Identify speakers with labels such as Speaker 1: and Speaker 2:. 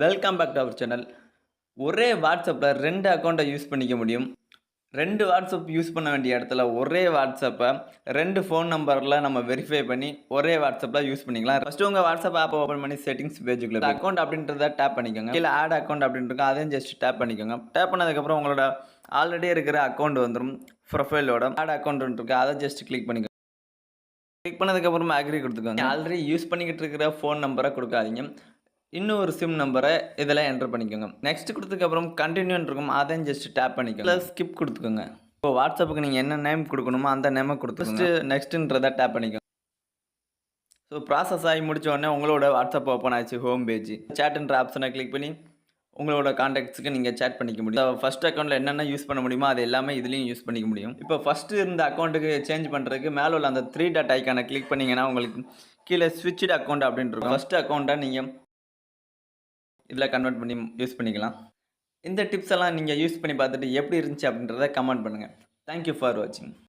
Speaker 1: Welcome back to our channel ஒரே வாட்ஸ்அப்பில் ரெண்டு அக்கௌண்ட்டை யூஸ் பண்ணிக்க முடியும். ரெண்டு வாட்ஸ்அப் யூஸ் பண்ண வேண்டிய இடத்துல ஒரே வாட்ஸ்அப்பை ரெண்டு ஃபோன் நம்பரில் நம்ம வெரிஃபை பண்ணி ஒரே வாட்ஸ்அப்பில் யூஸ் பண்ணிக்கலாம். ஃபஸ்ட்டு உங்கள் வாட்ஸ்அப் ஆப்பை ஓப்பன் பண்ணி செட்டிங்ஸ் பேஜுக்குள்ள அக்கௌண்ட் அப்படின்றத டேப் பண்ணிக்கோங்க. இல்லை ஆட் அக்கௌண்ட் அப்படின்ட்டு அதையும் ஜஸ்ட் டேப் பண்ணிக்கோங்க. டேப் பண்ணதுக்கப்புறம் உங்களோட ஆல்ரெடி இருக்கிற அக்கௌண்ட் வந்துடும் ப்ரொஃபைலோட ஆட் அக்கௌண்ட் இருக்கு. அதை ஜஸ்ட் கிளிக் பண்ணிக்கோங்க. கிளிக் பண்ணதுக்கப்புறமா அக்ரி கொடுத்துக்கோங்க. ஆல்ரெடி யூஸ் பண்ணிக்கிட்டு இருக்கிற ஃபோன் நம்பரை கொடுக்காதீங்க. இன்னும் ஒரு சிம் நம்பரை இதில் என்டர் பண்ணிக்கோங்க. நெக்ஸ்ட் கொடுத்ததுக்கப்புறம் கண்டினியூன்னு இருக்கும். அதையும் ஜஸ்ட் டேப் பண்ணிக்கோங்க. ஸ்கிப் கொடுத்துக்கோங்க. இப்போ வாட்ஸ்அப்புக்கு நீங்கள் என்ன நேம் கொடுக்கணுமோ அந்த நேமை கொடுத்து நெக்ஸ்ட்டுன்றதை டேப் பண்ணிக்கோங்க. ஸோ ப்ராசஸ் ஆகி முடிச்ச உடனே உங்களோட வாட்ஸ்அப் ஓப்பன் ஆச்சு ஹோம் பேஜ் சேட்டுன்ற ஆப்ஷனை கிளிக் பண்ணி உங்களோட காண்டாக்ட்ஸுக்கு நீங்கள் சேட் பண்ணிக்க முடியும். ஃபர்ஸ்ட் அக்கௌண்ட்டில் என்னென்ன யூஸ் பண்ண முடியுமோ அது எல்லாமே இதுலேயும் யூஸ் பண்ணிக்க முடியும். இப்போ ஃபஸ்ட்டு இருந்த அக்கௌண்ட்டுக்கு சேஞ்ச் பண்ணுறதுக்கு மேலே உள்ள அந்த த்ரீ டாட் ஐக்கானை கிளிக் பண்ணிங்கன்னா உங்களுக்கு கீழே ஸ்விட்ச்டு அக்கௌண்ட் அப்படின்ட்டு இருக்கும். ஃபஸ்ட் அக்கௌண்ட்டை நீங்கள் இதில் கன்வெர்ட் பண்ணி யூஸ் பண்ணிக்கலாம். இந்த டிப்ஸ் எல்லாம் நீங்கள் யூஸ் பண்ணி பார்த்துட்டு எப்படி இருந்துச்சு அப்படின்றத கமெண்ட் பண்ணுங்கள் தேங்க்யூ ஃபார் வாட்சிங்